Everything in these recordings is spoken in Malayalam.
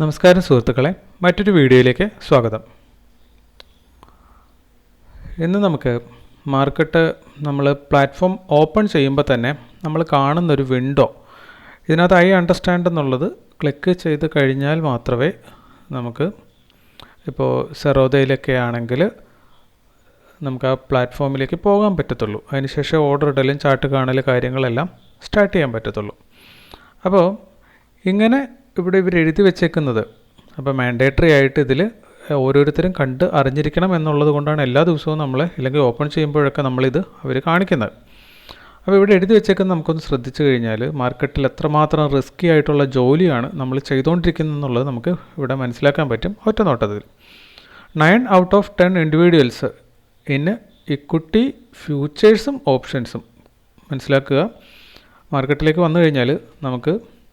നമസ്കാരം സുഹൃത്തുക്കളെ മറ്റൊരു വീഡിയോയിലേക്ക് സ്വാഗതം. ഇന്ന് നമുക്ക് മാർക്കറ്റ് നമ്മൾ പ്ലാറ്റ്ഫോം ഓപ്പൺ ചെയ്യുമ്പോൾ തന്നെ നമ്മൾ കാണുന്നൊരു വിൻഡോ. ഇതിനകത്ത് ഐ അണ്ടർസ്റ്റാൻഡ് എന്നുള്ളത് ക്ലിക്ക് ചെയ്ത് കഴിഞ്ഞാൽ മാത്രമേ നമുക്ക് ഇപ്പോൾ സെറോദയിലൊക്കെ ആണെങ്കിൽ നമുക്ക് ആ പ്ലാറ്റ്ഫോമിലേക്ക് പോകാൻ പറ്റത്തുള്ളൂ. അതിനുശേഷം ഓർഡർ ഇടലും ചാർട്ട് കാണൽ കാര്യങ്ങളെല്ലാം സ്റ്റാർട്ട് ചെയ്യാൻ പറ്റത്തുള്ളൂ. അപ്പോൾ ഇങ്ങനെ ഇവിടെ ഇവർ എഴുതി വെച്ചേക്കുന്നത്. അപ്പോൾ മാൻഡേറ്ററി ആയിട്ട് ഇതിൽ ഓരോരുത്തരും കണ്ട് അറിഞ്ഞിരിക്കണം എന്നുള്ളത് കൊണ്ടാണ് എല്ലാ ദിവസവും നമ്മൾ അല്ലെങ്കിൽ ഓപ്പൺ ചെയ്യുമ്പോഴൊക്കെ നമ്മളിത് അവർ കാണിക്കുന്നത്. അപ്പോൾ ഇവിടെ എഴുതി വെച്ചേക്കുന്നത് നമുക്കൊന്ന് ശ്രദ്ധിച്ചു കഴിഞ്ഞാൽ മാർക്കറ്റിൽ എത്രമാത്രം റിസ്കി ആയിട്ടുള്ള ജോലിയാണ് നമ്മൾ ചെയ്തുകൊണ്ടിരിക്കുന്നത് എന്നുള്ളത് നമുക്ക് ഇവിടെ മനസ്സിലാക്കാൻ പറ്റും ഒറ്റ നോട്ടത്തിൽ nine out of ten individuals in equity ഫ്യൂച്ചേഴ്സും ഓപ്ഷൻസും മനസ്സിലാക്കുക? മാർക്കറ്റിലേക്ക് വന്നു കഴിഞ്ഞാൽ നമുക്ക്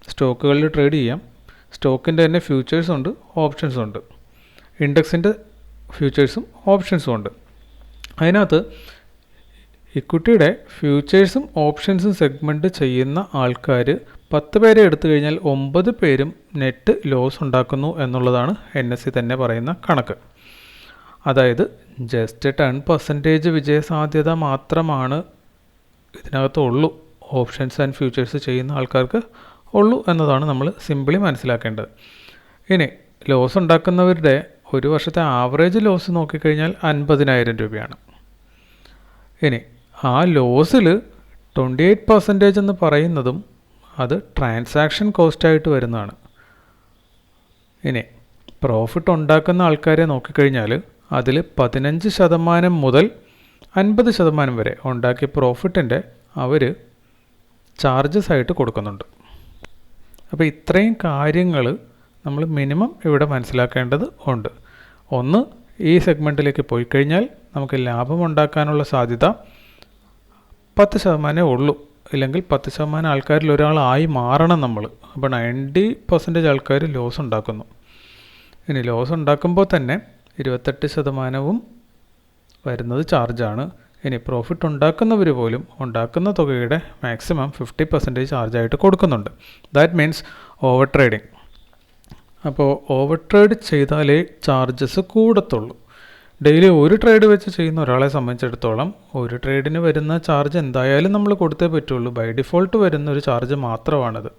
സ്റ്റോക്കുകളിൽ ട്രേഡ് ചെയ്യാം. സ്റ്റോക്കിന്റെ തന്നെ ഫ്യൂച്ചേഴ്സും ഉണ്ട് ഓപ്ഷൻസും ഉണ്ട്. ഇൻഡെക്സിന്റെ ഫ്യൂച്ചേഴ്സും ഓപ്ഷൻസും ഉണ്ട്. അതിനകത്ത് ഇക്വിറ്റിയുടെ ഫ്യൂച്ചേഴ്സും ഓപ്ഷൻസും സെഗ്മെന്റ് ചെയ്യുന്ന ആൾക്കാർ പത്ത് പേരെ എടുത്തു കഴിഞ്ഞാൽ ഒമ്പത് പേരും നെറ്റ് ലോസ് ഉണ്ടാക്കുന്നു എന്നുള്ളതാണ് എൻ എസ് സി തന്നെ പറയുന്ന കണക്ക്. അതായത് ജസ്റ്റ് ടെൻ പെർസെന്റേജ് വിജയസാധ്യത മാത്രമാണ് ഇതിനകത്തുള്ളൂ. ഓപ്ഷൻസ് ആൻഡ് ഫ്യൂച്ചേഴ്സ് ചെയ്യുന്ന ആൾക്കാർക്ക് ഉള്ളൂ എന്നതാണ് നമ്മൾ സിമ്പിളി മനസ്സിലാക്കേണ്ടത്. ഇനി ലോസ് ഉണ്ടാക്കുന്നവരുടെ ഒരു വർഷത്തെ ആവറേജ് ലോസ് നോക്കിക്കഴിഞ്ഞാൽ അൻപതിനായിരം രൂപയാണ്. ഇനി ആ ലോസിൽ ട്വന്റി എയ്റ്റ് പെർസെന്റേജ് എന്ന് പറയുന്നതും അത് ട്രാൻസാക്ഷൻ കോസ്റ്റായിട്ട് വരുന്നതാണ്. ഇനി പ്രോഫിറ്റ് ഉണ്ടാക്കുന്ന ആൾക്കാരെ നോക്കിക്കഴിഞ്ഞാൽ അതിൽ പതിനഞ്ച് ശതമാനം മുതൽ അൻപത് ശതമാനം വരെ ഉണ്ടാക്കിയ പ്രോഫിറ്റിന്റെ അവർ ചാർജസ് ആയിട്ട് കൊടുക്കുന്നുണ്ട്. അപ്പോൾ ഇത്രയും കാര്യങ്ങൾ നമ്മൾ മിനിമം ഇവിടെ മനസ്സിലാക്കേണ്ടത് ഉണ്ട്. ഒന്ന് ഈ സെഗ്മെന്റിലേക്ക് പോയി കഴിഞ്ഞാൽ നമുക്ക് ലാഭം ഉണ്ടാക്കാനുള്ള സാധ്യത പത്ത് ശതമാനമേ ഉള്ളൂ. ഇല്ലെങ്കിൽ പത്ത് ശതമാനം ആൾക്കാരിൽ ഒരാളായി മാറണം നമ്മൾ അപ്പോൾ നയന്റി പെർസെന്റേജ് ആൾക്കാർ ലോസ് ഉണ്ടാക്കുന്നു. ഇനി ലോസ് ഉണ്ടാക്കുമ്പോൾ തന്നെ ഇരുപത്തെട്ട് ശതമാനവും വരുന്നത് ചാർജാണ് ഇനി പ്രോഫിറ്റ് ഉണ്ടാക്കുന്നവർ പോലും ഉണ്ടാക്കുന്ന തുകയുടെ മാക്സിമം ഫിഫ്റ്റി പെർസെന്റേജ് ചാർജായിട്ട് കൊടുക്കുന്നുണ്ട്. ദാറ്റ് മീൻസ് ഓവർ ട്രേഡിങ് അപ്പോൾ ഓവർ ട്രേഡ് ചെയ്താലേ ചാർജസ് കൂടത്തുള്ളൂ. ഡെയിലി ഒരു ട്രേഡ് വെച്ച് ചെയ്യുന്ന ഒരാളെ സംബന്ധിച്ചിടത്തോളം ഒരു ട്രേഡിന് വരുന്ന ചാർജ് എന്തായാലും നമ്മൾ കൊടുത്തേ പറ്റുള്ളൂ. ബൈ ഡിഫോൾട്ട് വരുന്ന ഒരു ചാർജ് മാത്രമാണത്.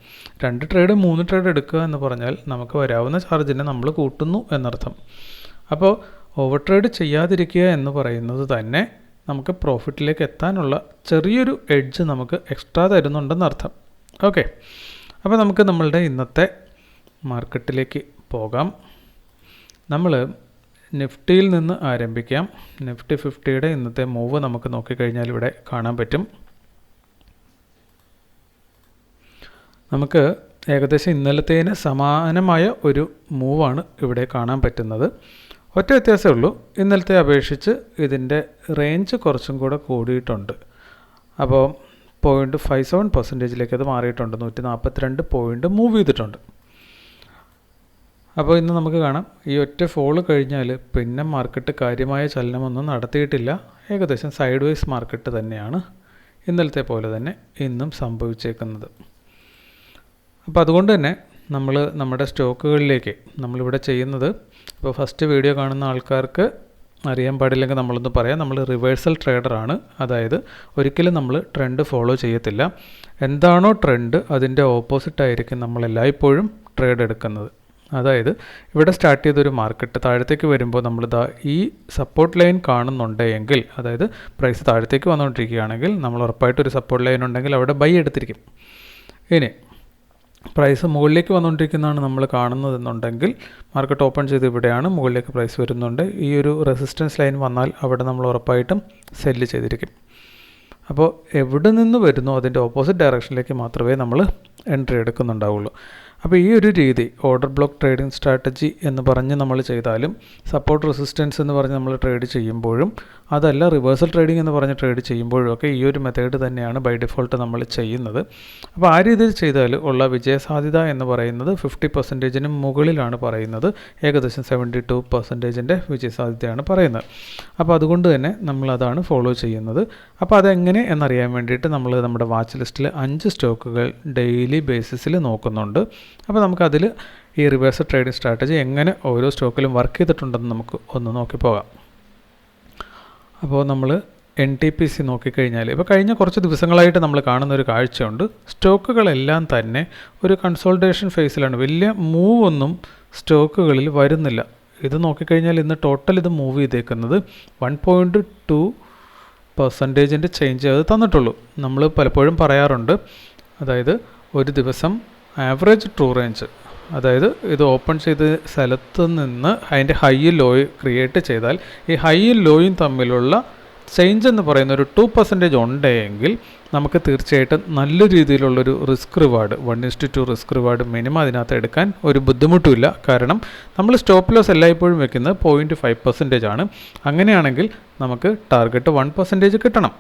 രണ്ട് ട്രേഡ് മൂന്ന് ട്രേഡ് എടുക്കുക എന്ന് പറഞ്ഞാൽ നമുക്ക് വരാവുന്ന ചാർജിനെ നമ്മൾ കൂട്ടുന്നു എന്നർത്ഥം. അപ്പോൾ ഓവർ ട്രേഡ് ചെയ്യാതിരിക്കുക എന്ന് പറയുന്നത് തന്നെ നമുക്ക് പ്രോഫിറ്റിലേക്ക് എത്താനുള്ള ചെറിയൊരു എഡ്ജ് നമുക്ക് എക്സ്ട്രാ തരുന്നുണ്ടെന്ന് അർത്ഥം. ഓക്കെ അപ്പോൾ നമുക്ക് നമ്മളുടെ ഇന്നത്തെ മാർക്കറ്റിലേക്ക് പോകാം. നമ്മൾ നിഫ്റ്റിയിൽ നിന്ന് ആരംഭിക്കാം. നിഫ്റ്റി ഫിഫ്റ്റിയുടെ ഇന്നത്തെ മൂവ് നമുക്ക് നോക്കിക്കഴിഞ്ഞാൽ ഇവിടെ കാണാൻ പറ്റും. നമുക്ക് ഏകദേശം ഇന്നലത്തേന് സമാനമായ ഒരു മൂവാണ് ഇവിടെ കാണാൻ പറ്റുന്നത്. ഒറ്റ വ്യത്യാസമേ ഉള്ളൂ. ഇന്നലത്തെ അപേക്ഷിച്ച് ഇതിന്റെ റേഞ്ച് കുറച്ചും കൂടെ കൂടിയിട്ടുണ്ട്. അപ്പോൾ പോയിന്റ് ഫൈവ് സെവൻ പെർസെന്റേജിലേക്ക് അത് മാറിയിട്ടുണ്ട്. നൂറ്റി നാൽപ്പത്തിരണ്ട് പോയിന്റ് മൂവ് ചെയ്തിട്ടുണ്ട്. അപ്പോൾ ഇന്ന് നമുക്ക് കാണാം. ഈ ഒറ്റ ഫോൾ കഴിഞ്ഞാൽ പിന്നെ മാർക്കറ്റ് കാര്യമായ ചലനമൊന്നും നടത്തിയിട്ടില്ല. ഏകദേശം സൈഡ് വൈസ് മാർക്കറ്റ് തന്നെയാണ് ഇന്നലത്തെ പോലെ തന്നെ ഇന്നും സംഭവിച്ചേക്കുന്നത്. അപ്പോൾ അതുകൊണ്ട് തന്നെ നമ്മൾ നമ്മുടെ സ്റ്റോക്കുകളിലേക്ക് നമ്മളിവിടെ ചെയ്യുന്നത് ഇപ്പോൾ ഫസ്റ്റ് വീഡിയോ കാണുന്ന ആൾക്കാർക്ക് അറിയാൻ പാടില്ലെങ്കിൽ നമ്മളൊന്ന് പറയാം. നമ്മൾ റിവേഴ്സൽ ട്രേഡറാണ് അതായത് ഒരിക്കലും നമ്മൾ ട്രെൻഡ് ഫോളോ ചെയ്യത്തില്ല. എന്താണോ ട്രെൻഡ് അതിന്റെ ഓപ്പോസിറ്റായിരിക്കും നമ്മൾ എല്ലായ്പ്പോഴും ട്രേഡ് എടുക്കുന്നത്. അതായത് ഇവിടെ സ്റ്റാർട്ട് ചെയ്തൊരു മാർക്കറ്റ് താഴത്തേക്ക് വരുമ്പോൾ നമ്മൾ ദാ ഈ സപ്പോർട്ട് ലൈൻ കാണുന്നുണ്ടെങ്കിൽ അതായത് പ്രൈസ് താഴത്തേക്ക് വന്നുകൊണ്ടിരിക്കുകയാണെങ്കിൽ നമ്മൾ ഉറപ്പായിട്ടൊരു സപ്പോർട്ട് ലൈൻ ഉണ്ടെങ്കിൽ അവിടെ ബൈ എടുത്തിരിക്കും. ഇനി പ്രൈസ് മുകളിലേക്ക് വന്നുകൊണ്ടിരിക്കുന്നതാണ് നമ്മൾ കാണുന്നത് എന്നുണ്ടെങ്കിൽ മാർക്കറ്റ് ഓപ്പൺ ചെയ്ത് ഇവിടെയാണ് മുകളിലേക്ക് പ്രൈസ് വരുന്നുണ്ട്. ഈ ഒരു റെസിസ്റ്റൻസ് ലൈൻ വന്നാൽ അവിടെ നമ്മൾ ഉറപ്പായിട്ടും സെല്ല് ചെയ്തിരിക്കും. അപ്പോൾ എവിടെ നിന്ന് വരുന്നോ അതിന്റെ ഓപ്പോസിറ്റ് ഡയറക്ഷനിലേക്ക് മാത്രമേ നമ്മൾ എൻട്രി എടുക്കുന്നുണ്ടാവുള്ളൂ. അപ്പോൾ ഈ ഒരു രീതി ഓർഡർ ബ്ലോക്ക് ട്രേഡിംഗ് സ്ട്രാറ്റജി എന്ന് പറഞ്ഞ് നമ്മൾ ചെയ്താലും സപ്പോർട്ട് റെസിസ്റ്റൻസ് എന്ന് പറഞ്ഞ് നമ്മൾ ട്രേഡ് ചെയ്യുമ്പോഴും അതല്ല റിവേഴ്സൽ ട്രേഡിംഗ് എന്ന് പറഞ്ഞ് ട്രേഡ് ചെയ്യുമ്പോഴും ഒക്കെ ഈ ഒരു മെത്തേഡ് തന്നെയാണ് ബൈ ഡിഫോൾട്ട് നമ്മൾ ചെയ്യുന്നത്. അപ്പോൾ ആ രീതിയിൽ ചെയ്താൽ ഉള്ള വിജയസാധ്യത എന്ന് പറയുന്നത് ഫിഫ്റ്റി പെർസെന്റേജിന് മുകളിലാണ് പറയുന്നത്. ഏകദേശം സെവന്റി ടു പെർസെന്റേജിന്റെ വിജയസാധ്യതയാണ് പറയുന്നത്. അപ്പോൾ അതുകൊണ്ട് തന്നെ നമ്മൾ അതാണ് ഫോളോ ചെയ്യുന്നത്. അപ്പോൾ അതെങ്ങനെ എന്നറിയാൻ വേണ്ടിയിട്ട് നമ്മൾ നമ്മുടെ വാച്ച് ലിസ്റ്റിൽ അഞ്ച് സ്റ്റോക്കുകൾ ഡെയിലി ബേസിസിൽ നോക്കുന്നുണ്ട്. അപ്പോൾ നമുക്കതിൽ ഈ റിവേഴ്സ് ട്രേഡിംഗ് സ്ട്രാറ്റജി എങ്ങനെ ഓരോ സ്റ്റോക്കിലും വർക്ക് ചെയ്തിട്ടുണ്ടെന്ന് നമുക്ക് ഒന്ന് നോക്കി പോകാം. അപ്പോൾ നമ്മൾ എൻ ടി പി സി നോക്കിക്കഴിഞ്ഞാൽ ഇപ്പോൾ കഴിഞ്ഞ കുറച്ച് ദിവസങ്ങളായിട്ട് നമ്മൾ കാണുന്ന ഒരു കാഴ്ചയുണ്ട്. സ്റ്റോക്കുകളെല്ലാം തന്നെ ഒരു കൺസോൾട്ടേഷൻ ഫേസിലാണ് വലിയ മൂവ് ഒന്നും സ്റ്റോക്കുകളിൽ വരുന്നില്ല. ഇത് നോക്കിക്കഴിഞ്ഞാൽ ഇന്ന് ടോട്ടൽ ഇത് മൂവ് ചെയ്തേക്കുന്നത് വൺ പോയിന്റ് ടു പെർസെന്റേജിന്റെ ചേഞ്ച് അത് തന്നിട്ടുള്ളൂ. നമ്മൾ പലപ്പോഴും പറയാറുണ്ട്. അതായത് ഒരു ദിവസം ആവറേജ് ട്രൂ റേഞ്ച് അതായത് ഇത് ഓപ്പൺ ചെയ്ത സ്ഥലത്ത് നിന്ന് അതിന്റെ ഹൈയും ലോയും ക്രിയേറ്റ് ചെയ്താൽ ഈ ഹൈയും ലോയും തമ്മിലുള്ള ചേഞ്ച് എന്ന് പറയുന്ന ഒരു ടു പെർസെന്റേജ് ഉണ്ടെങ്കിൽ നമുക്ക് തീർച്ചയായിട്ടും നല്ല രീതിയിലുള്ളൊരു risk reward one is to two risk reward minimum അതിനകത്ത് എടുക്കാൻ ഒരു ബുദ്ധിമുട്ടുമില്ല. കാരണം നമ്മൾ സ്റ്റോപ്പ് ലോസ് എല്ലായ്പ്പോഴും വെക്കുന്നത് പോയിന്റ് ഫൈവ് പെർസെന്റേജ് ആണ്. അങ്ങനെയാണെങ്കിൽ നമുക്ക് ടാർഗറ്റ് വൺ പെർസെന്റേജ് കിട്ടണം.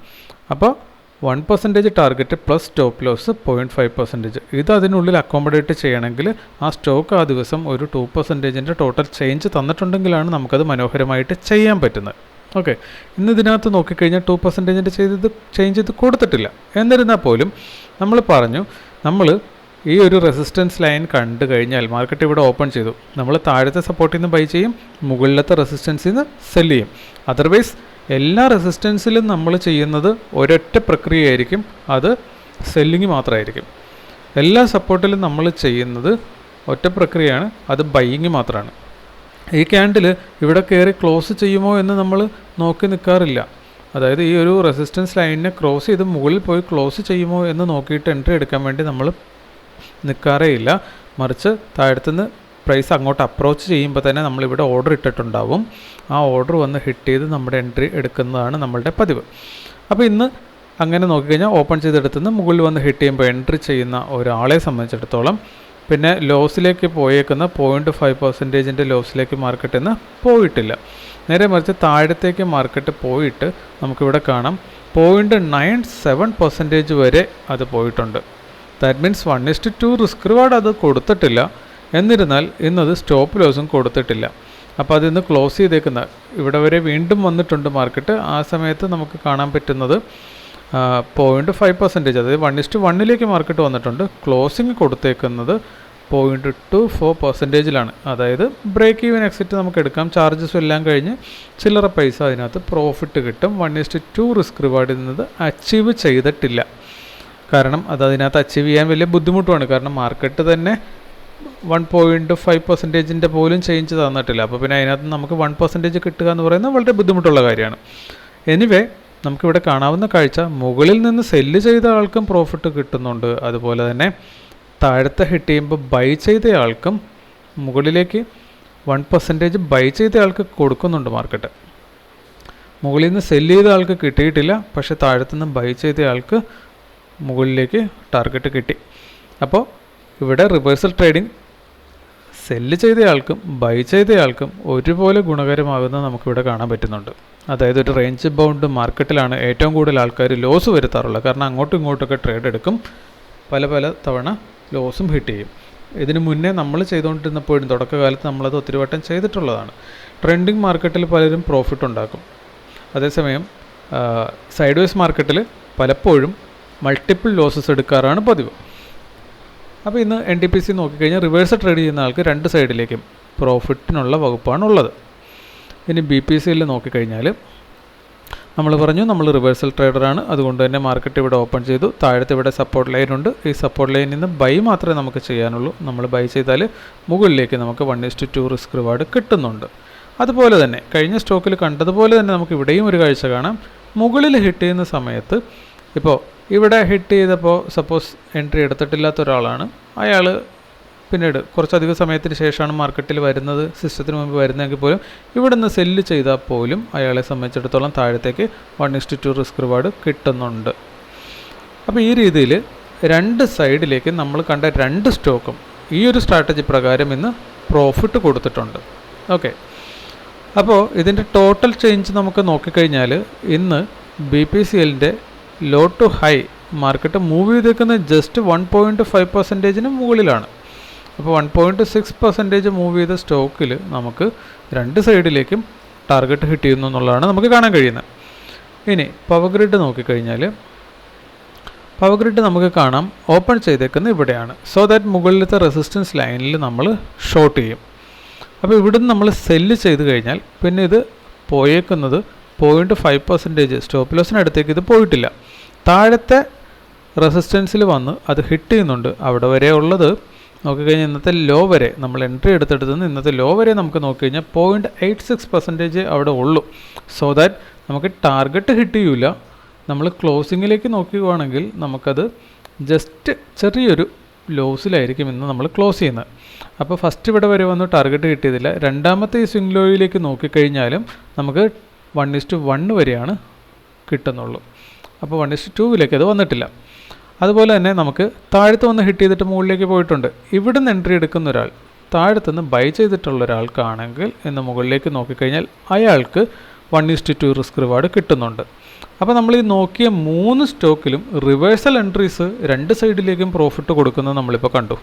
അപ്പോൾ one percentage target plus stop loss point five percentage ഇത് അതിനുള്ളിൽ അക്കോമഡേറ്റ് ചെയ്യണമെങ്കിൽ ആ സ്റ്റോക്ക് ആ ദിവസം ഒരു ടു പെർസെന്റേജിന്റെ ടോട്ടൽ ചേഞ്ച് തന്നിട്ടുണ്ടെങ്കിലാണ് നമുക്കത് മനോഹരമായിട്ട് ചെയ്യാൻ പറ്റുന്നത്. ഓക്കെ ഇന്ന് ഇതിനകത്ത് നോക്കിക്കഴിഞ്ഞാൽ ടു പെർസെന്റേജിന്റെ ചെയ്ത് ചേഞ്ച് ഇത് കൊടുത്തിട്ടില്ല. എന്നിരുന്നാൽ പോലും നമ്മൾ പറഞ്ഞു നമ്മൾ ഈ ഒരു റെസിസ്റ്റൻസ് ലൈൻ കണ്ടു കഴിഞ്ഞാൽ മാർക്കറ്റ് ഇവിടെ ഓപ്പൺ ചെയ്തു. നമ്മൾ താഴത്തെ സപ്പോർട്ടിൽ നിന്ന് ബൈ ചെയ്യും മുകളിലത്തെ റെസിസ്റ്റൻസിൽ നിന്ന് സെൽ ചെയ്യും. അതർവൈസ് എല്ലാ റെസിസ്റ്റൻസിലും നമ്മൾ ചെയ്യുന്നത് ഒരൊറ്റ പ്രക്രിയയായിരിക്കും. അത് സെല്ലിങ് മാത്രമായിരിക്കും. എല്ലാ സപ്പോർട്ടിലും നമ്മൾ ചെയ്യുന്നത് ഒറ്റ പ്രക്രിയയാണ്. അത് ബൈയിങ് മാത്രമാണ്. ഈ ക്യാൻഡിൽ ഇവിടെ കയറി ക്ലോസ് ചെയ്യുമോ എന്ന് നമ്മൾ നോക്കി നിൽക്കാറില്ല അതായത് ഈ ഒരു റെസിസ്റ്റൻസ് ലൈനിനെ ക്രോസ് ചെയ്ത് മുകളിൽ പോയി ക്ലോസ് ചെയ്യുമോ എന്ന് നോക്കിയിട്ട് എൻട്രി എടുക്കാൻ വേണ്ടി നമ്മൾ നിൽക്കാറേ ഇല്ല. മറിച്ച് താഴത്തുനിന്ന് പ്രൈസ് അങ്ങോട്ട് അപ്രോച്ച് ചെയ്യുമ്പോൾ തന്നെ നമ്മളിവിടെ ഓർഡർ ഇട്ടിട്ടുണ്ടാവും. ആ ഓർഡർ വന്ന് ഹിറ്റ് ചെയ്ത് നമ്മുടെ എൻട്രി എടുക്കുന്നതാണ് നമ്മളുടെ പതിവ്. അപ്പോൾ ഇന്ന് അങ്ങനെ നോക്കിക്കഴിഞ്ഞാൽ ഓപ്പൺ ചെയ്തെടുത്തുനിന്ന് മുകളിൽ വന്ന് ഹിറ്റ് ചെയ്യുമ്പോൾ എൻട്രി ചെയ്യുന്ന ഒരാളെ സംബന്ധിച്ചിടത്തോളം പിന്നെ ലോസിലേക്ക് പോയേക്കുന്ന പോയിന്റ് ഫൈവ് പെർസെന്റേജിന്റെ ലോസിലേക്ക് മാർക്കറ്റ് നിന്ന് പോയിട്ടില്ല. നേരെ മറിച്ച് താഴത്തേക്ക് മാർക്കറ്റ് പോയിട്ട് നമുക്കിവിടെ കാണാം. പോയിന്റ് നയൻ സെവൻ പെർസെന്റേജ് വരെ അത് പോയിട്ടുണ്ട്. That means one is to two risk reward അത് കൊടുത്തിട്ടില്ല. എന്നിരുന്നാൽ ഇന്നത് സ്റ്റോപ്പ് ലോസും കൊടുത്തിട്ടില്ല. അപ്പോൾ അതിന്ന് ക്ലോസ് ചെയ്തേക്കുന്ന ഇവിടെ വരെ വീണ്ടും വന്നിട്ടുണ്ട് മാർക്കറ്റ്. ആ സമയത്ത് നമുക്ക് കാണാൻ പറ്റുന്നത് പോയിന്റ് ഫൈവ് പെർസെന്റേജ് അതായത് വൺ ഇസ്റ്റ് വണ്ണിലേക്ക് മാർക്കറ്റ് വന്നിട്ടുണ്ട്. ക്ലോസിങ് കൊടുത്തേക്കുന്നത് പോയിന്റ് ടു ഫോർ പെർസെന്റേജിലാണ് അതായത് ബ്രേക്ക് ഈവൻ എക്സിറ്റ് നമുക്ക് എടുക്കാം. ചാർജസ് എല്ലാം കഴിഞ്ഞ് ചില്ലറ പൈസ അതിനകത്ത് പ്രോഫിറ്റ് കിട്ടും. One is to two risk reward എന്നത് അച്ചീവ് ചെയ്തിട്ടില്ല. കാരണം അത് അതിനകത്ത് അച്ചീവ് ചെയ്യാൻ വലിയ ബുദ്ധിമുട്ടുമാണ്. കാരണം മാർക്കറ്റ് തന്നെ വൺ പോയിന്റ് ഫൈവ് പെർസെന്റേജിന്റെ പോലും ചേഞ്ച് തന്നിട്ടില്ല. അപ്പോൾ പിന്നെ അതിനകത്ത് നമുക്ക് വൺ പെർസെന്റേജ് കിട്ടുക എന്ന് പറയുന്നത് വളരെ ബുദ്ധിമുട്ടുള്ള കാര്യമാണ്. എനിവേ നമുക്കിവിടെ കാണാവുന്ന കാഴ്ച മുകളിൽ നിന്ന് സെല്ല് ചെയ്ത ആൾക്കും പ്രോഫിറ്റ് കിട്ടുന്നുണ്ട്. അതുപോലെ തന്നെ താഴത്തെ ഹിറ്റ് ചെയ്യുമ്പോൾ ബൈ ചെയ്ത ആൾക്കും മുകളിലേക്ക് വൺ പെർസെന്റേജ് ബൈ ചെയ്ത ആൾക്ക് കൊടുക്കുന്നുണ്ട് മാർക്കറ്റ് മുകളിൽ നിന്ന് സെല്ല് ചെയ്ത ആൾക്ക് കിട്ടിയിട്ടില്ല പക്ഷേ താഴത്തുനിന്ന് ബൈ ചെയ്ത ആൾക്ക് മുകളിലേക്ക് ടാർഗറ്റ് കിട്ടി. അപ്പോൾ ഇവിടെ റിവേഴ്സൽ ട്രേഡിംഗ് സെല്ല് ചെയ്തയാൾക്കും ബൈ ചെയ്തയാൾക്കും ഒരുപോലെ ഗുണകരമാകുന്നത് നമുക്കിവിടെ കാണാൻ പറ്റുന്നുണ്ട്. അതായത് ഒരു റേഞ്ച് ബൗണ്ട് മാർക്കറ്റിലാണ് ഏറ്റവും കൂടുതൽ ആൾക്കാർ ലോസ് വരുത്താറുള്ളത്. കാരണം അങ്ങോട്ടും ഇങ്ങോട്ടൊക്കെ ട്രേഡ് എടുക്കും പല പല തവണ ലോസും ഹിറ്റ് ചെയ്യും. ഇതിനു മുന്നേ നമ്മൾ ചെയ്തുകൊണ്ടിരുന്നപ്പോഴും തുടക്കകാലത്ത് നമ്മളത് ഒത്തിരി വട്ടം ചെയ്തിട്ടുള്ളതാണ്. ട്രെൻഡിങ് മാർക്കറ്റിൽ പലരും പ്രോഫിറ്റ് ഉണ്ടാക്കും. അതേസമയം സൈഡ് വേസ് മാർക്കറ്റിൽ പലപ്പോഴും മൾട്ടിപ്പിൾ ലോസസ് എടുക്കാറാണ് പതിവ്. അപ്പോൾ ഇന്ന് എൻ ടി പി സി നോക്കിക്കഴിഞ്ഞാൽ റിവേഴ്സ് ട്രേഡ് ചെയ്യുന്ന ആൾക്ക് രണ്ട് സൈഡിലേക്കും പ്രോഫിറ്റിനുള്ള വകുപ്പാണ് ഉള്ളത് ഇനി ബി പി സിയിൽ നോക്കിക്കഴിഞ്ഞാൽ നമ്മൾ പറഞ്ഞു നമ്മൾ റിവേഴ്സൽ ട്രേഡറാണ് അതുകൊണ്ട് തന്നെ മാർക്കറ്റ് ഇവിടെ ഓപ്പൺ ചെയ്തു. താഴത്തെ ഇവിടെ സപ്പോർട്ട് ലൈൻ ഉണ്ട്. ഈ സപ്പോർട്ട് ലൈനിൽ നിന്ന് ബൈ മാത്രമേ നമുക്ക് ചെയ്യാനുള്ളൂ. നമ്മൾ ബൈ ചെയ്താൽ മുകളിലേക്ക് നമുക്ക് one is to two risk reward കിട്ടുന്നുണ്ട്. അതുപോലെ തന്നെ കഴിഞ്ഞ സ്റ്റോക്കിൽ കണ്ടതുപോലെ തന്നെ നമുക്ക് ഇവിടെയും ഒരു കാഴ്ച കാണാം. മുകളിൽ ഹിറ്റ് ചെയ്യുന്ന സമയത്ത് ഇപ്പോൾ ഇവിടെ ഹിറ്റ് ചെയ്തപ്പോൾ സപ്പോസ് എൻട്രി എടുത്തിട്ടില്ലാത്ത ഒരാളാണ്. അയാൾ പിന്നീട് കുറച്ചധികം സമയത്തിന് ശേഷമാണ് മാർക്കറ്റിൽ വരുന്നത് സിസ്റ്റത്തിന് മുമ്പ് വരുന്നതെങ്കിൽ പോലും ഇവിടെ നിന്ന് സെല്ല് ചെയ്താൽ പോലും അയാളെ സംബന്ധിച്ചിടത്തോളം താഴത്തേക്ക് one is to two risk reward കിട്ടുന്നുണ്ട്. അപ്പോൾ ഈ രീതിയിൽ രണ്ട് സൈഡിലേക്ക് നമ്മൾ കണ്ട രണ്ട് സ്റ്റോക്കും ഈ ഒരു സ്ട്രാറ്റജി പ്രകാരം ഇന്ന് പ്രോഫിറ്റ് കൊടുത്തിട്ടുണ്ട്. ഓക്കെ അപ്പോൾ ഇതിന്റെ ടോട്ടൽ ചേഞ്ച് നമുക്ക് നോക്കിക്കഴിഞ്ഞാൽ ഇന്ന് ബി പി സി എല്ലിന്റെ low to high market move ചെയ്തേക്കുന്നത് ജസ്റ്റ് വൺ പോയിന്റ് ഫൈവ് പെർസെന്റേജിന് മുകളിലാണ്. അപ്പോൾ one point six percentage move ചെയ്ത സ്റ്റോക്കിൽ നമുക്ക് രണ്ട് സൈഡിലേക്കും ടാർഗറ്റ് ഹിറ്റ് ചെയ്യുന്നു എന്നുള്ളതാണ് നമുക്ക് കാണാൻ കഴിയുന്നത്. ഇനി പവർ ഗ്രിഡ് നോക്കിക്കഴിഞ്ഞാൽ പവർ ഗ്രിഡ് നമുക്ക് കാണാം. ഓപ്പൺ ചെയ്തേക്കുന്നത് ഇവിടെയാണ്. സോ ദാറ്റ് മുകളിലത്തെ റെസിസ്റ്റൻസ് ലൈനിൽ നമ്മൾ ഷോർട്ട് ചെയ്യും. അപ്പോൾ ഇവിടുന്ന് നമ്മൾ സെല്ല് ചെയ്ത് കഴിഞ്ഞാൽ പിന്നെ ഇത് പോയേക്കുന്നത് പോയിന്റ് ഫൈവ് പെർസെന്റേജ് സ്റ്റോപ്പ് ലോസിനടുത്തേക്ക് ഇത് പോയിട്ടില്ല. താഴത്തെ റെസിസ്റ്റൻസിൽ വന്ന് അത് ഹിറ്റ് ചെയ്യുന്നുണ്ട്. അവിടെ വരെ ഉള്ളത് നോക്കിക്കഴിഞ്ഞാൽ ഇന്നത്തെ ലോ വരെ നമ്മൾ എൻട്രി എടുത്തെടുത്ത് നിന്ന് ഇന്നത്തെ ലോ വരെ നമുക്ക് നോക്കിക്കഴിഞ്ഞാൽ പോയിന്റ് എയ്റ്റ് സിക്സ് പെർസെന്റേജ് അവിടെ ഉള്ളൂ. സോ ദാറ്റ് നമുക്ക് ടാർഗറ്റ് ഹിറ്റ് ചെയ്യൂല. നമ്മൾ ക്ലോസിങ്ങിലേക്ക് നോക്കുകയാണെങ്കിൽ നമുക്കത് ജസ്റ്റ് ചെറിയൊരു ലോസിലായിരിക്കും ഇന്ന് നമ്മൾ ക്ലോസ് ചെയ്യുന്നത്. അപ്പോൾ ഫസ്റ്റ് ഇവിടെ വരെ വന്ന് ടാർഗറ്റ് കിട്ടിയതില്ല രണ്ടാമത്തെ ഈ സ്വിംഗ് ലോയിലേക്ക് നോക്കിക്കഴിഞ്ഞാലും നമുക്ക് വൺ ഇസ്റ്റു വണ്ണ് വരെയാണ് കിട്ടുന്നുള്ളൂ. അപ്പോൾ വൺ ഇസ്റ്റു ടൂവിലേക്ക് അത് വന്നിട്ടില്ല. അതുപോലെ തന്നെ നമുക്ക് താഴത്ത് വന്ന് ഹിറ്റ് ചെയ്തിട്ട് മുകളിലേക്ക് പോയിട്ടുണ്ട്. ഇവിടുന്ന് എൻട്രി എടുക്കുന്ന ഒരാൾ താഴത്തുനിന്ന് ബൈ ചെയ്തിട്ടുള്ള ഒരാൾക്കാണെങ്കിൽ എന്ന് മുകളിലേക്ക് നോക്കിക്കഴിഞ്ഞാൽ അയാൾക്ക് one is to two risk reward കിട്ടുന്നുണ്ട്. അപ്പോൾ നമ്മൾ ഈ നോക്കിയ മൂന്ന് സ്റ്റോക്കിലും റിവേഴ്സൽ എൻട്രീസ് രണ്ട് സൈഡിലേക്കും പ്രോഫിറ്റ് കൊടുക്കുന്നത് നമ്മളിപ്പോൾ കണ്ടു.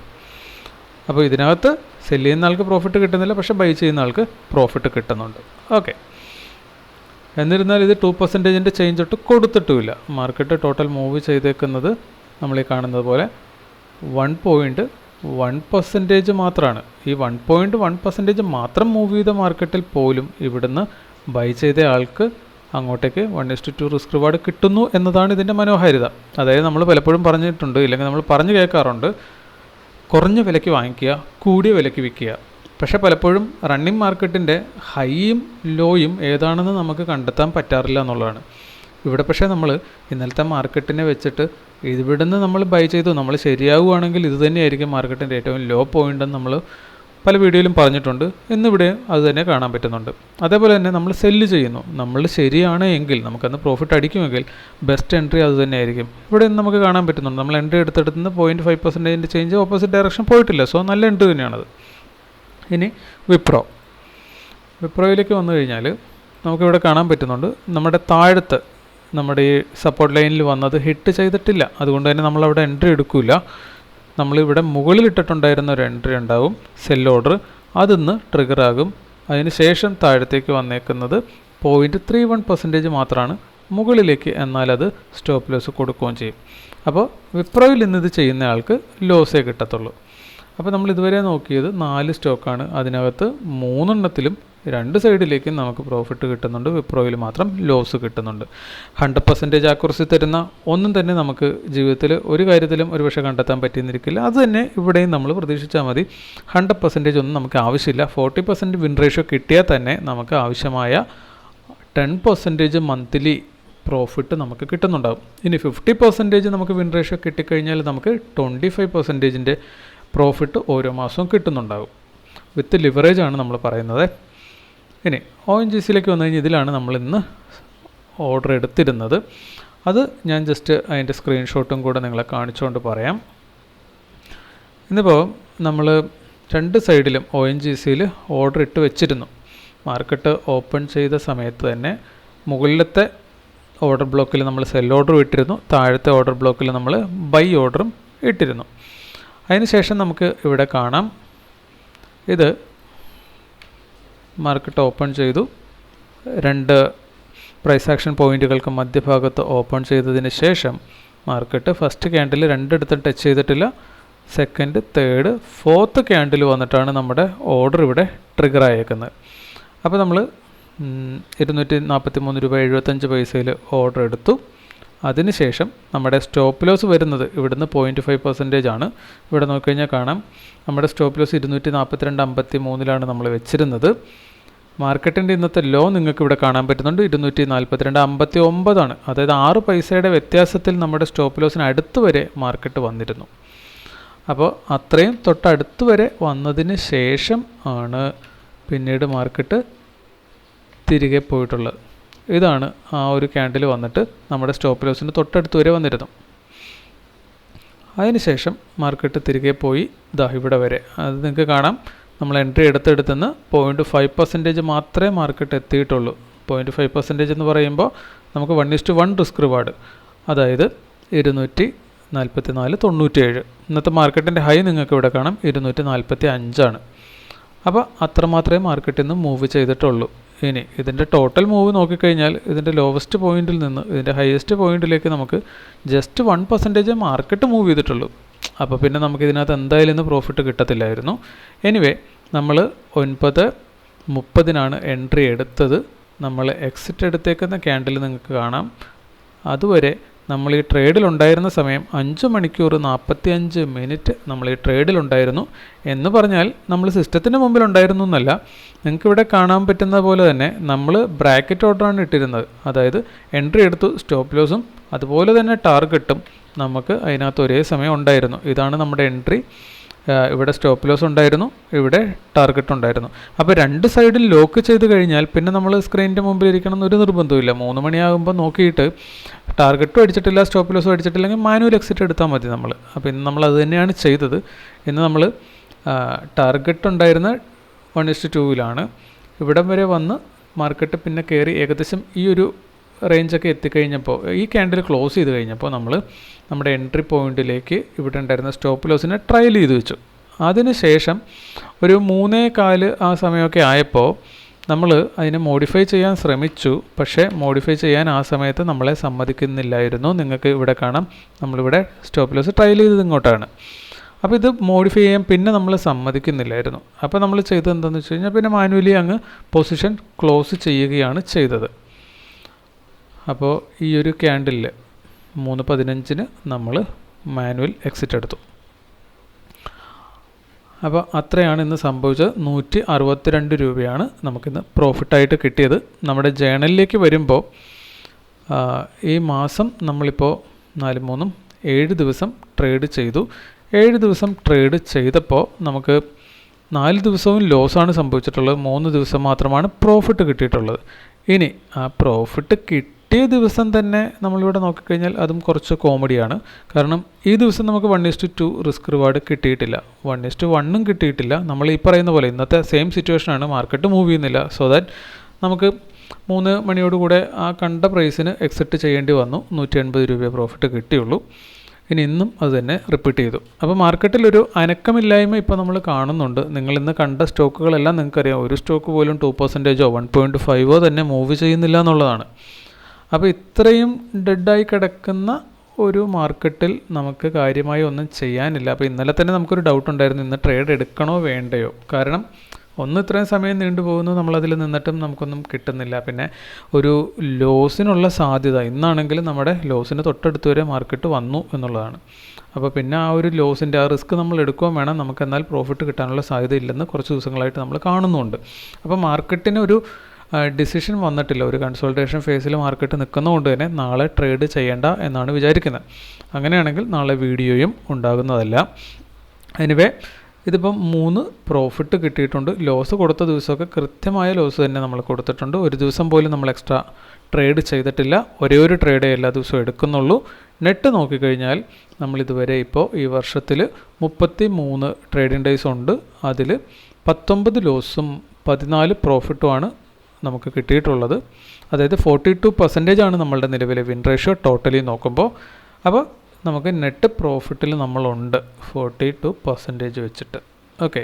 അപ്പോൾ ഇതിനകത്ത് സെല്ല് ചെയ്യുന്ന ആൾക്ക് പ്രോഫിറ്റ് കിട്ടുന്നില്ല പക്ഷേ ബൈ ചെയ്യുന്ന ആൾക്ക് പ്രോഫിറ്റ് കിട്ടുന്നുണ്ട്. ഓക്കെ എന്നിരുന്നാൽ ഇത് ടു പെർസെന്റേജിന്റെ ചേഞ്ച് ഒട്ട് കൊടുത്തിട്ടുമില്ല. മാർക്കറ്റ് ടോട്ടൽ മൂവ് ചെയ്തേക്കുന്നത് നമ്മൾ ഈ കാണുന്നത് പോലെ വൺ പോയിന്റ് വൺ പെർസെന്റേജ് മാത്രമാണ് ഈ വൺ പോയിന്റ് വൺ പെർസെന്റേജ് മാത്രം മൂവ് ചെയ്ത മാർക്കറ്റിൽ പോലും ഇവിടുന്ന് ബൈ ചെയ്ത ആൾക്ക് അങ്ങോട്ടേക്ക് one is to two risk reward കിട്ടുന്നു എന്നതാണ് ഇതിന്റെ മനോഹാരിത. അതായത് നമ്മൾ പലപ്പോഴും പറഞ്ഞിട്ടുണ്ട് ഇല്ലെങ്കിൽ നമ്മൾ പറഞ്ഞു കേൾക്കാറുണ്ട് കുറഞ്ഞ വിലയ്ക്ക് വാങ്ങിക്കുക കൂടിയ വിലയ്ക്ക് വിൽക്കുക. പക്ഷേ പലപ്പോഴും റണ്ണിങ് മാർക്കറ്റിന്റെ ഹൈയും ലോയും ഏതാണെന്ന് നമുക്ക് കണ്ടെത്താൻ പറ്റാറില്ല എന്നുള്ളതാണ്. ഇവിടെ പക്ഷേ നമ്മൾ ഇന്നലത്തെ മാർക്കറ്റിനെ വെച്ചിട്ട് ഇവിടുന്ന് നമ്മൾ ബൈ ചെയ്തു നമ്മൾ ശരിയാവുകയാണെങ്കിൽ ഇത് തന്നെയായിരിക്കും മാർക്കറ്റിന്റെ ഏറ്റവും ലോ പോയിന്റ് നമ്മൾ പല വീഡിയോയിലും പറഞ്ഞിട്ടുണ്ട്. എന്നിവിടെ അത് തന്നെ കാണാൻ പറ്റുന്നുണ്ട്. അതേപോലെ തന്നെ നമ്മൾ സെല്ല് ചെയ്യുന്നു. നമ്മൾ ശരിയാണ് എങ്കിൽ നമുക്കന്ന് പ്രോഫിറ്റ് അടിക്കുമെങ്കിൽ ബെസ്റ്റ് എൻട്രി അത് തന്നെയായിരിക്കും. ഇവിടെ നമുക്ക് കാണാൻ പറ്റുന്നുണ്ട്. നമ്മൾ എൻട്രി എടുത്തെടുത്തുനിന്ന് പോയിന്റ് ഫൈവ് പെർസെന്റേജിന്റെ ചേഞ്ച് ഓപ്പോസിറ്റ് ഡയറക്ഷൻ പോയിട്ടില്ല. സോ നല്ല എൻട്രി തന്നെയാണത്. ഇനി വിപ്രോ. വിപ്രോയിലേക്ക് വന്നു കഴിഞ്ഞാൽ നമുക്കിവിടെ കാണാൻ പറ്റുന്നുണ്ട് നമ്മുടെ താഴത്ത് നമ്മുടെ ഈ സപ്പോർട്ട് ലൈനിൽ വന്നത് ഹിറ്റ് ചെയ്തിട്ടില്ല. അതുകൊണ്ട് തന്നെ നമ്മളവിടെ എൻട്രി എടുക്കില്ല നമ്മളിവിടെ മുകളിൽ ഇട്ടിട്ടുണ്ടായിരുന്ന ഒരു എൻട്രി ഉണ്ടാവും സെൽ ഓർഡർ അതിന്ന് ട്രിഗർ ആകും. അതിന് ശേഷം താഴത്തേക്ക് വന്നേക്കുന്നത് പോയിന്റ് ത്രീ വൺ പെർസെന്റേജ് മാത്രമാണ് മുകളിലേക്ക് എന്നാൽ അത് സ്റ്റോപ്പ് ലോസ് കൊടുക്കുകയും ചെയ്യും. അപ്പോൾ വിപ്രോയിൽ ഇന്നിത് ചെയ്യുന്ന ആൾക്ക് ലോസേ കിട്ടത്തുള്ളൂ. അപ്പോൾ നമ്മൾ ഇതുവരെ നോക്കിയത് നാല് സ്റ്റോക്കാണ് അതിനകത്ത് മൂന്നെണ്ണത്തിലും രണ്ട് സൈഡിലേക്കും നമുക്ക് പ്രോഫിറ്റ് കിട്ടുന്നുണ്ട്. വിപ്രോയിൽ മാത്രം ലോസ് കിട്ടുന്നുണ്ട്. ഹൺഡ്രഡ് പെർസെന്റേജ് ആക്കുറസി തരുന്ന ഒന്നും തന്നെ നമുക്ക് ജീവിതത്തിൽ ഒരു കാര്യത്തിലും ഒരുപക്ഷെ കണ്ടെത്താൻ പറ്റിയെന്നിരിക്കില്ല. അത് തന്നെ ഇവിടെയും നമ്മൾ പ്രതീക്ഷിച്ചാൽ മതി. ഹൺഡ്രഡ് പെർസെന്റേജ് ഒന്നും നമുക്ക് ആവശ്യമില്ല. ഫോർട്ടി പെർസെന്റ് വിൻ റേഷ്യോ കിട്ടിയാൽ തന്നെ നമുക്ക് ആവശ്യമായ ടെൻ പെർസെന്റേജ് മന്ത്ലി പ്രോഫിറ്റ് നമുക്ക് കിട്ടുന്നുണ്ടാകും ഇനി ഫിഫ്റ്റി പെർസെന്റേജ് നമുക്ക് വിൻ റേഷ്യോ കിട്ടിക്കഴിഞ്ഞാൽ നമുക്ക് ട്വന്റി ഫൈവ് പെർസെന്റേജിന്റെ പ്രോഫിറ്റ് ഓരോ മാസവും കിട്ടുന്നുണ്ടാകും വിത്ത് ലിവറേജ് ആണ് നമ്മൾ പറയുന്നത്. ഇനി ഒ എൻ ജി സിയിലേക്ക് വന്നു കഴിഞ്ഞാൽ ഇതിലാണ് നമ്മൾ ഇന്ന് ഓർഡർ എടുത്തിരുന്നത്. അത് ഞാൻ ജസ്റ്റ് അതിന്റെ സ്ക്രീൻഷോട്ടും കൂടെ നിങ്ങളെ കാണിച്ചുകൊണ്ട് പറയാം. ഇന്നിപ്പോൾ നമ്മൾ രണ്ട് സൈഡിലും ഒ എൻ ജി സിയിൽ ഓർഡർ ഇട്ട് വെച്ചിരുന്നു. മാർക്കറ്റ് ഓപ്പൺ ചെയ്ത സമയത്ത് തന്നെ മുകളിലത്തെ ഓർഡർ ബ്ലോക്കിൽ നമ്മൾ സെൽ ഓർഡർ ഇട്ടിരുന്നു. താഴത്തെ ഓർഡർ ബ്ലോക്കിൽ നമ്മൾ ബൈ ഓർഡറും ഇട്ടിരുന്നു. അതിനുശേഷം നമുക്ക് ഇവിടെ കാണാം. ഇത് മാർക്കറ്റ് ഓപ്പൺ ചെയ്തു. രണ്ട് പ്രൈസ് ആക്ഷൻ പോയിന്റുകൾക്ക് മധ്യഭാഗത്ത് ഓപ്പൺ ചെയ്തതിന് ശേഷം മാർക്കറ്റ് ഫസ്റ്റ് ക്യാൻഡിൽ രണ്ടിടത്തും ടച്ച് ചെയ്തിട്ടില്ല. സെക്കൻഡ് തേർഡ് ഫോർത്ത് ക്യാൻഡിൽ വന്നിട്ടാണ് നമ്മുടെ ഓർഡർ ഇവിടെ ട്രിഗർ ആയേക്കുന്നത്. അപ്പോൾ നമ്മൾ ഇരുന്നൂറ്റി നാൽപ്പത്തി മൂന്ന് രൂപ എഴുപത്തഞ്ച് പൈസയിൽ ഓർഡർ എടുത്തു. അതിനുശേഷം നമ്മുടെ സ്റ്റോപ്പ് ലോസ് വരുന്നത് ഇവിടുന്ന് പോയിന്റ് ഫൈവ് പെർസെന്റേജ് ആണ്. ഇവിടെ നോക്കിക്കഴിഞ്ഞാൽ കാണാം. നമ്മുടെ സ്റ്റോപ്പ് ലോസ് ഇരുന്നൂറ്റി നാൽപ്പത്തിരണ്ട് അമ്പത്തി മൂന്നിലാണ് നമ്മൾ വെച്ചിരുന്നത്. മാർക്കറ്റിന്റെ ഇന്നത്തെ ലോ നിങ്ങൾക്ക് ഇവിടെ കാണാൻ പറ്റുന്നുണ്ട്. ഇരുന്നൂറ്റി നാൽപ്പത്തിരണ്ട് അമ്പത്തി ഒമ്പതാണ് അതായത് ആറ് പൈസയുടെ വ്യത്യാസത്തിൽ നമ്മുടെ സ്റ്റോപ്പ് ലോസിന് അടുത്ത് വരെ മാർക്കറ്റ് വന്നിരുന്നു. അപ്പോൾ അത്രയും തൊട്ടടുത്ത് വരെ വന്നതിന് ശേഷം ആണ് പിന്നീട് മാർക്കറ്റ് തിരികെ പോയിട്ടുള്ളത്. ഇതാണ് ആ ഒരു ക്യാൻഡിൽ വന്നിട്ട് നമ്മുടെ സ്റ്റോപ്പ് ലോസിന് തൊട്ടടുത്ത് വരെ വന്നിരുന്നു. അതിനുശേഷം മാർക്കറ്റ് തിരികെ പോയി. ഇതാ ഇവിടെ വരെ. അത് നിങ്ങൾക്ക് കാണാം. നമ്മൾ എൻട്രി എടുത്തെടുത്തുനിന്ന് പോയിന്റ് ഫൈവ് പെർസെന്റേജ് മാത്രമേ മാർക്കറ്റ് എത്തിയിട്ടുള്ളൂ. പോയിന്റ് ഫൈവ് പെർസെന്റേജ് എന്ന് പറയുമ്പോൾ നമുക്ക് one is to one risk reward അതായത് ഇരുന്നൂറ്റി നാൽപ്പത്തി നാല് തൊണ്ണൂറ്റിയേഴ്. ഇന്നത്തെ മാർക്കറ്റിന്റെ ഹൈ നിങ്ങൾക്ക് ഇവിടെ കാണാം. ഇരുന്നൂറ്റി നാൽപ്പത്തി അഞ്ചാണ് അപ്പോൾ അത്രമാത്രമേ മാർക്കറ്റിൽ നിന്ന് മൂവ് ചെയ്തിട്ടുള്ളൂ. ഇനി ഇതിന്റെ ടോട്ടൽ മൂവ് നോക്കിക്കഴിഞ്ഞാൽ ഇതിന്റെ ലോവസ്റ്റ് പോയിന്റിൽ നിന്ന് ഇതിന്റെ ഹയസ്റ്റ് പോയിന്റിലേക്ക് നമുക്ക് just one percentage market move ചെയ്തിട്ടുള്ളൂ. അപ്പോൾ പിന്നെ നമുക്ക് ഇതിനകത്ത് എന്തായാലും ഇന്ന് പ്രോഫിറ്റ് കിട്ടത്തില്ലായിരുന്നു. എനിവേ നമ്മൾ ഒൻപത് മുപ്പതിനാണ് എൻട്രി എടുത്തത്. നമ്മൾ എക്സിറ്റ് എടുത്തേക്കുന്ന ക്യാൻഡിൽ നിങ്ങൾക്ക് കാണാം. അതുവരെ നമ്മൾ ഈ ട്രേഡിലുണ്ടായിരുന്ന സമയം അഞ്ച് മണിക്കൂർ നാൽപ്പത്തി അഞ്ച് മിനിറ്റ് നമ്മൾ ഈ ട്രേഡിലുണ്ടായിരുന്നു. എന്ന് പറഞ്ഞാൽ നമ്മൾ സിസ്റ്റത്തിന് മുമ്പിൽ ഉണ്ടായിരുന്നു എന്നല്ല നിങ്ങൾക്ക് ഇവിടെ കാണാൻ പറ്റുന്ന പോലെ തന്നെ നമ്മൾ ബ്രാക്കറ്റ് ഓർഡറാണ് ഇട്ടിരുന്നത്. അതായത് എൻട്രി എടുത്തു സ്റ്റോപ്പ് ലോസും അതുപോലെ തന്നെ ടാർഗറ്റും നമുക്ക് അതിനകത്ത് ഒരേ സമയം ഉണ്ടായിരുന്നു. ഇതാണ് നമ്മുടെ എൻട്രി. ഇവിടെ സ്റ്റോപ്പ് ലോസ് ഉണ്ടായിരുന്നു ഇവിടെ ടാർഗറ്റ് ഉണ്ടായിരുന്നു. അപ്പോൾ രണ്ട് സൈഡിൽ ലോക്ക് ചെയ്ത് കഴിഞ്ഞാൽ പിന്നെ നമ്മൾ സ്ക്രീനിന്റെ മുമ്പിൽ ഇരിക്കണം എന്നൊരു നിർബന്ധമില്ല മൂന്ന് മണിയാകുമ്പോൾ നോക്കിയിട്ട് ടാർഗറ്റും അടിച്ചിട്ടില്ല സ്റ്റോപ്പ് ലോസും അടിച്ചിട്ടില്ലെങ്കിൽ മാനുവൽ എക്സിറ്റ് എടുത്താൽ മതി നമ്മൾ. അപ്പോൾ ഇന്ന് നമ്മൾ അത് തന്നെയാണ് ചെയ്തത്. ഇന്ന് നമ്മൾ ടാർഗറ്റ് ഉണ്ടായിരുന്ന വൺ ഇസ്റ്റ് ടൂവിലാണ് ഇവിടം വരെ വന്ന് മാർക്കറ്റ് പിന്നെ കയറി ഏകദേശം ഈ ഒരു റേഞ്ചൊക്കെ എത്തിക്കഴിഞ്ഞപ്പോൾ ഈ ക്യാൻഡിൽ ക്ലോസ് ചെയ്ത് കഴിഞ്ഞപ്പോൾ നമ്മൾ നമ്മുടെ എൻട്രി പോയിന്റിലേക്ക് ഇവിടെ ഉണ്ടായിരുന്ന സ്റ്റോപ്പ് ലോസിനെ ട്രയൽ ചെയ്ത് വെച്ചു. അതിനുശേഷം ഒരു മൂന്നേ കാൽ ആ സമയമൊക്കെ ആയപ്പോൾ നമ്മൾ അതിനെ മോഡിഫൈ ചെയ്യാൻ ശ്രമിച്ചു. പക്ഷേ മോഡിഫൈ ചെയ്യാൻ ആ സമയത്ത് നമ്മളെ സമ്മതിക്കുന്നില്ലായിരുന്നു. നിങ്ങൾക്ക് ഇവിടെ കാണാം. നമ്മളിവിടെ സ്റ്റോപ്പ് ലോസ് ട്രയൽ ചെയ്തത് ഇങ്ങോട്ടാണ്. അപ്പോൾ ഇത് മോഡിഫൈ ചെയ്യാൻ പിന്നെ നമ്മൾ സമ്മതിക്കുന്നില്ലായിരുന്നു. അപ്പോൾ നമ്മൾ ചെയ്തത് എന്താണെന്ന് വെച്ച് കഴിഞ്ഞാൽ പിന്നെ മാനുവലി അങ്ങ് പൊസിഷൻ ക്ലോസ് ചെയ്യുകയാണ് ചെയ്തത്. അപ്പോൾ ഈ ഒരു ക്യാൻഡിലിൽ മൂന്ന് പതിനഞ്ചിന് നമ്മൾ മാനുവൽ എക്സിറ്റ് എടുത്തു. അപ്പോൾ അത്രയാണ് ഇന്ന് സംഭവിച്ചത്. നൂറ്റി അറുപത്തിരണ്ട് രൂപയാണ് നമുക്കിന്ന് പ്രോഫിറ്റായിട്ട് കിട്ടിയത്. നമ്മുടെ ജേണലിലേക്ക് വരുമ്പോൾ ഈ മാസം നമ്മളിപ്പോൾ നാല് മൂന്നും ഏഴ് ദിവസം ട്രേഡ് ചെയ്തു. ഏഴ് ദിവസം ട്രേഡ് ചെയ്തപ്പോൾ നമുക്ക് നാല് ദിവസവും ലോസാണ് സംഭവിച്ചിട്ടുള്ളത്. മൂന്ന് ദിവസം മാത്രമാണ് പ്രോഫിറ്റ് കിട്ടിയിട്ടുള്ളത്. ഇനി ആ പ്രോഫിറ്റ് കിട്ടിയ ദിവസം തന്നെ നമ്മളിവിടെ നോക്കിക്കഴിഞ്ഞാൽ അതും കുറച്ച് കോമഡിയാണ്. കാരണം ഈ ദിവസം നമുക്ക് one is to two risk reward കിട്ടിയിട്ടില്ല. വൺ ഇസ്റ്റു വണ്ണും കിട്ടിയിട്ടില്ല. നമ്മൾ ഈ പറയുന്ന പോലെ ഇന്നത്തെ സെയിം സിറ്റുവേഷനാണ് മാർക്കറ്റ് മൂവ് ചെയ്യുന്നില്ല. സോ ദാറ്റ് നമുക്ക് മൂന്ന് മണിയോടുകൂടെ ആ കണ്ട പ്രൈസിന് എക്സിറ്റ് ചെയ്യേണ്ടി വന്നു. നൂറ്റി എൺപത് രൂപ പ്രോഫിറ്റ് കിട്ടിയുള്ളൂ. ഇനി ഇന്നും അത് തന്നെ റിപ്പീറ്റ് ചെയ്തു. അപ്പോൾ മാർക്കറ്റിലൊരു അനക്കമില്ലായ്മ ഇപ്പോൾ നമ്മൾ കാണുന്നുണ്ട്. നിങ്ങൾ ഇന്ന് കണ്ട സ്റ്റോക്കുകളെല്ലാം നിങ്ങൾക്കറിയാം. ഒരു സ്റ്റോക്ക് പോലും ടു പെർസെന്റേജോ വൺ പോയിന്റ് ഫൈവോ തന്നെ മൂവ് ചെയ്യുന്നില്ല എന്നുള്ളതാണ്. അപ്പോൾ ഇത്രയും ഡെഡായി കിടക്കുന്ന ഒരു മാർക്കറ്റിൽ നമുക്ക് കാര്യമായി ഒന്നും ചെയ്യാനില്ല. അപ്പോൾ ഇന്നലെ തന്നെ നമുക്കൊരു ഡൗട്ട് ഉണ്ടായിരുന്നു ഇന്ന് ട്രേഡ് എടുക്കണോ വേണ്ടയോ? കാരണം ഒന്ന് ഇത്രയും സമയം നീണ്ടുപോകുന്നു നമ്മളതിൽ നിന്നിട്ടും നമുക്കൊന്നും കിട്ടുന്നില്ല. പിന്നെ ഒരു ലോസിനുള്ള സാധ്യത ഇന്നാണെങ്കിൽ നമ്മുടെ ലോസിന് തൊട്ടടുത്ത് വരെ മാർക്കറ്റ് വന്നു എന്നുള്ളതാണ്. അപ്പോൾ പിന്നെ ആ ഒരു ലോസിന്റെ ആ റിസ്ക് നമ്മൾ എടുക്കുകയും വേണം. നമുക്ക് എന്നാൽ പ്രോഫിറ്റ് കിട്ടാനുള്ള സാധ്യത ഇല്ലെന്ന് കുറച്ച് ദിവസങ്ങളായിട്ട് നമ്മൾ കാണുന്നുണ്ട്. അപ്പോൾ മാർക്കറ്റിന് ഒരു ഡിസിഷൻ വന്നിട്ടില്ല. ഒരു കൺസൾട്ടേഷൻ ഫേസിൽ മാർക്കറ്റ് നിൽക്കുന്നതുകൊണ്ട് തന്നെ നാളെ ട്രേഡ് ചെയ്യേണ്ട എന്നാണ് വിചാരിക്കുന്നത്. അങ്ങനെയാണെങ്കിൽ നാളെ വീഡിയോയും ഉണ്ടാകുന്നതല്ല. എനിവേ ഇതിപ്പം മൂന്ന് പ്രോഫിറ്റ് കിട്ടിയിട്ടുണ്ട്. ലോസ് കൊടുത്ത ദിവസമൊക്കെ കൃത്യമായ ലോസ് തന്നെ നമ്മൾ കൊടുത്തിട്ടുണ്ട്. ഒരു ദിവസം പോലും നമ്മൾ എക്സ്ട്രാ ട്രേഡ് ചെയ്തിട്ടില്ല. ഒരേ ഒരു ട്രേഡേ എല്ലാ ദിവസവും എടുക്കുന്നുള്ളൂ. നെറ്റ് നോക്കിക്കഴിഞ്ഞാൽ നമ്മൾ ഇതുവരെ ഇപ്പോൾ ഈ വർഷത്തിൽ മുപ്പത്തി മൂന്ന് ട്രേഡിംഗ് ഡേയ്സ് ഉണ്ട്. അതിൽ പത്തൊമ്പത് ലോസും പതിനാല് പ്രോഫിറ്റുമാണ് നമുക്ക് കിട്ടിയിട്ടുള്ളത്. അതായത് ഫോർട്ടി ടു പെർസെന്റേജ് ആണ് നമ്മളുടെ നിലവിലെ വിൻ റേഷ്യോ ടോട്ടലി നോക്കുമ്പോൾ അപ്പോൾ നമുക്ക് നെറ്റ് പ്രോഫിറ്റിൽ നമ്മളുണ്ട് ഫോർട്ടി ടു പെർസെന്റേജ് വെച്ചിട്ട്. ഓക്കെ